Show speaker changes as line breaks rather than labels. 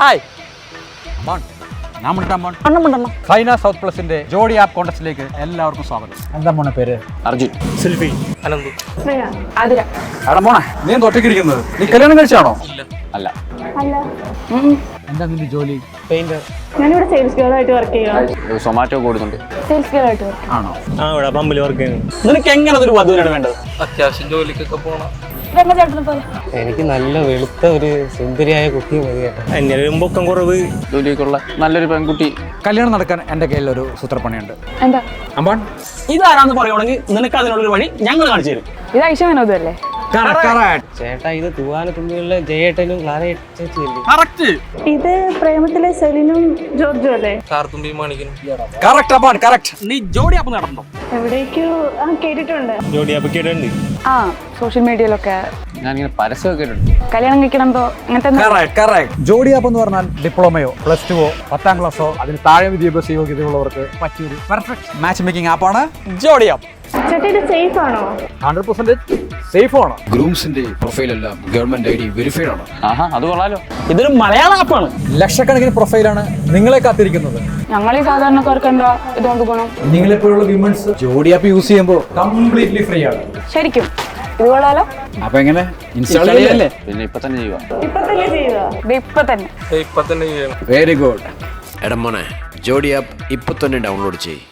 Hi.
Saina south പ്ലസിന്റെ ജോഡി app കോൺടസ്റ്റിലേക്ക് എല്ലാവർക്കും സ്വാഗതം. എന്താ മോനെ പേര്?
അർജുൻ.
സെൽഫി അനന്തു.
ശ്രേയ ആതിര.
എടാ മോനെ നീ എന്താ ഒറ്റയ്ക്കിരിക്കുന്നത് നീ കല്യാണം കഴിച്ചാണോ?
അല്ല.
അല്ല.
എന്താ നിന്റെ ജോലി?
പെയിന്റർ
ഞാനിവിടെ സെയിൽസ് ഗേൾ ആയിട്ട് വർക്ക് ചെയ്യുക
സൊമാറ്റോ കൂടുന്നുണ്ട്.
സെയിൽസ് ഗേൾ ആയിട്ട് വർക്ക്
ആണോ?
ആ ഇവിടെ പമ്പിൽ വർക്ക് ചെയ്യുന്നു. നിനക്ക് എങ്ങനെ ഒരു വധുവിനാണ് വേണ്ടത്?
അത്യാവശ്യം ജോലിക്കൊക്കെ പോകണം
എനിക്ക് നല്ല വെളുത്ത ഒരു സുന്ദരിയായ കുട്ടി മതി
എന്നെ ഒരു പൊക്കം കുറവ്.
ജോലിക്കുള്ള നല്ലൊരു പെൺകുട്ടി.
കല്യാണം നടക്കാൻ എന്റെ കയ്യിൽ ഒരു സൂത്രപ്പണിയുണ്ട്.
എന്താ?
അമ്പാൻ
ഇതാരാന്ന് പറയുവാണെങ്കിൽ നിനക്ക് അതിനുള്ളൊരു വഴി ഞങ്ങൾ കാണിച്ചു തരും.
ഇത് ഐഷ വിനോദല്ലേ
ചേട്ടാ ഇത് ജയേട്ടനും
കറക്റ്റ്
പ്രേമത്തിലെ സെലിനും ജോർജും അല്ലേ?
കാർത്തുമ്പി മാണിക്കനും
കറക്റ്റ് അമ്പാൻ കറക്റ്റ്
നീ ജോഡി ആപ്പ് നടന്നോ?
എവിടേക്കോ ആ കേട്ടിട്ടുണ്ട്.
ജോഡി ആപ്പ് കേട്ടുണ്ട്
ആ സോഷ്യൽ മീഡിയയിലൊക്കെ.
ഞാനിങ്ങനെ പരസ്യമൊക്കെ
കല്യാണം കഴിക്കണമ്പോ അങ്ങനത്തെ
എന്ന് പറഞ്ഞാൽ ഡിപ്ലോമയോ പ്ലസ് ടുവോ പത്താം ക്ലാസ്സോ അതിന് താഴെ വിദ്യാഭ്യാസ യോഗ്യതയുള്ളവർക്ക് പറ്റിയൊരു പെർഫെക്റ്റ് മാച്ച് മേക്കിംഗ് ആപ്പാണ്
ജോഡി
ഗ്രൂംസിന്റെ പ്രൊഫൈൽ എല്ലാം ഗവൺമെന്റ് ഐ ഡി വെരിഫൈഡ് ആണ്.
ആഹാ അത് കൊള്ളാലോ.
ഇതൊരു മലയാള ആപ്പാണ്
ലക്ഷക്കണക്കിന് പ്രൊഫൈലാണ് നിങ്ങളെ കാത്തിരിക്കുന്നത്.
ഞങ്ങളെ ഈ സാധാരണക്കാർക്ക് എന്താ ഇതുകൊണ്ട് ഗുണം?
വിമൻസ് ജോഡി ആപ്പ് യൂസ് ചെയ്യുമ്പോൾ കംപ്ലീറ്റ്ലി ഫ്രീ ആണ്.
ശരിക്കും. ഇത് കൊള്ളാലോ?
അപ്പൊ എങ്ങനെ? ഇൻസ്റ്റാൾ ചെയ്യല്ലേ?
പിന്നെ ഇപ്പൊ തന്നെ ചെയ്യുക.
ഇപ്പൊ തന്നെ ഇപ്പൊ തന്നെ.
ഇപ്പൊ തന്നെ
വെരി ഗുഡ് എടാ മോനെ ജോഡി ആപ്പ് ഇപ്പൊ തന്നെ ഡൗൺലോഡ് ചെയ്യ്.